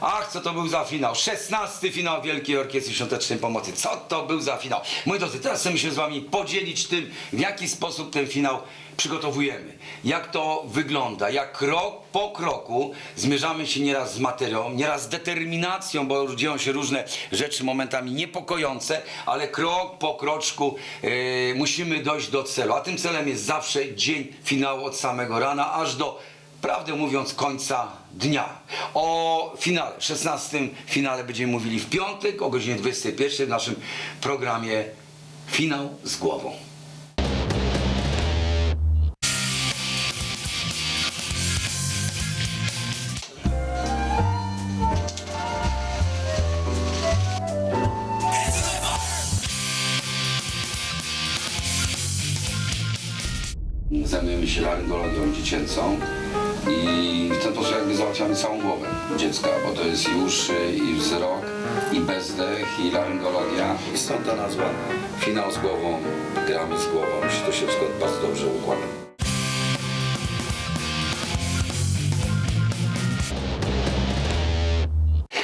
Ach, co to był za finał? 16 finał Wielkiej Orkiestry Świątecznej Pomocy. Co to był za finał? Moi drodzy, teraz chcemy się z wami podzielić tym, w jaki sposób ten finał przygotowujemy. Jak to wygląda, jak krok po kroku zmierzamy się nieraz z materią, nieraz z determinacją, bo dzieją się różne rzeczy momentami niepokojące, ale krok po kroczku e, musimy dojść do celu. A tym celem jest zawsze dzień finału od samego rana aż do prawdę mówiąc, końca dnia. O finale, 16 finale będziemy mówili w piątek o godzinie 21 w naszym programie Finał z głową. Zajmujemy się laryngologią dziecięcą i w ten sposób jakby załatwiamy całą głowę dziecka, bo to jest i uszy, i wzrok, i bezdech, i laryngologia. I stąd ta nazwa. Finał z głową, gramy z głową, jeśli to się wszystko bardzo dobrze układa.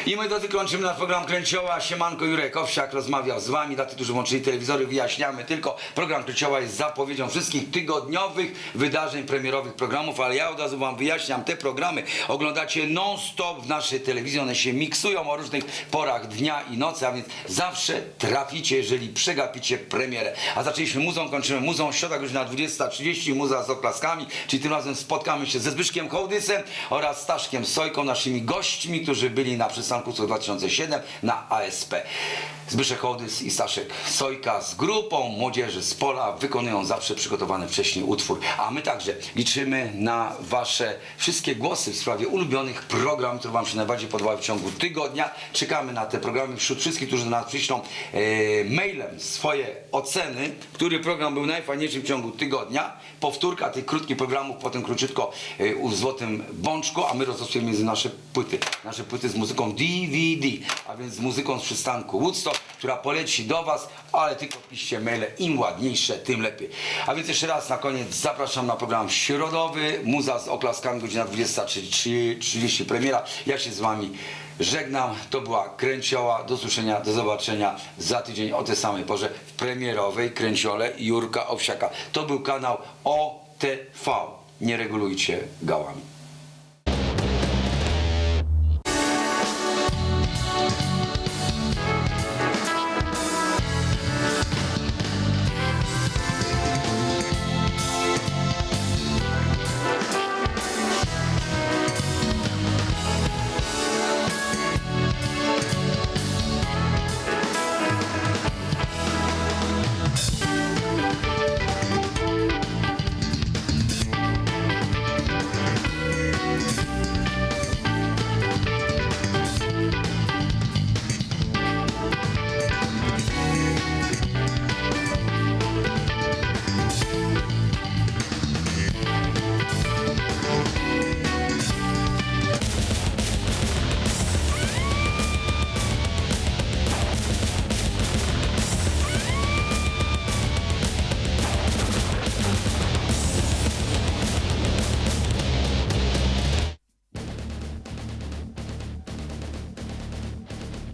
I moi drodzy, kończymy nasz program Kręcioła. Siemanko Jurek Owsiak rozmawiał z wami. Dla tych, którzy włączyli telewizory, wyjaśniamy tylko. Program Kręcioła jest zapowiedzią wszystkich tygodniowych wydarzeń premierowych programów, ale ja od razu wam wyjaśniam. Te programy oglądacie non-stop w naszej telewizji. One się miksują o różnych porach dnia i nocy, a więc zawsze traficie, jeżeli przegapicie premierę. A zaczęliśmy muzą, kończymy muzą. Środa godzina 20.30, muza z oklaskami, czyli tym razem spotkamy się ze Zbyszkiem Hołdysem oraz Staszkiem Sojką, naszymi gośćmi, którzy byli na przystanku Co 2007 na ASP. Zbyszek Hołdys i Staszek Sojka z grupą młodzieży z pola wykonują zawsze przygotowany wcześniej utwór. A my także liczymy na wasze wszystkie głosy w sprawie ulubionych programów, które wam się najbardziej podobały w ciągu tygodnia. Czekamy na te programy wśród wszystkich, którzy do nas przyślą e, mailem swoje oceny, który program był najfajniejszy w ciągu tygodnia. Powtórka tych krótkich programów, potem króciutko e, w Złotym Bączku, a my rozlosujemy między nasze płyty. Nasze płyty z muzyką DVD, a więc z muzyką z przystanku Woodstock, która poleci do was, ale tylko piszcie maile, im ładniejsze, tym lepiej. A więc jeszcze raz na koniec zapraszam na program środowy, muza z oklaskami, godzina 20.30 premiera. Ja się z wami żegnam, to była Kręcioła, do słyszenia, do zobaczenia za tydzień o tej samej porze w premierowej Kręciole Jurka Owsiaka. To był kanał OTV. Nie regulujcie gałami.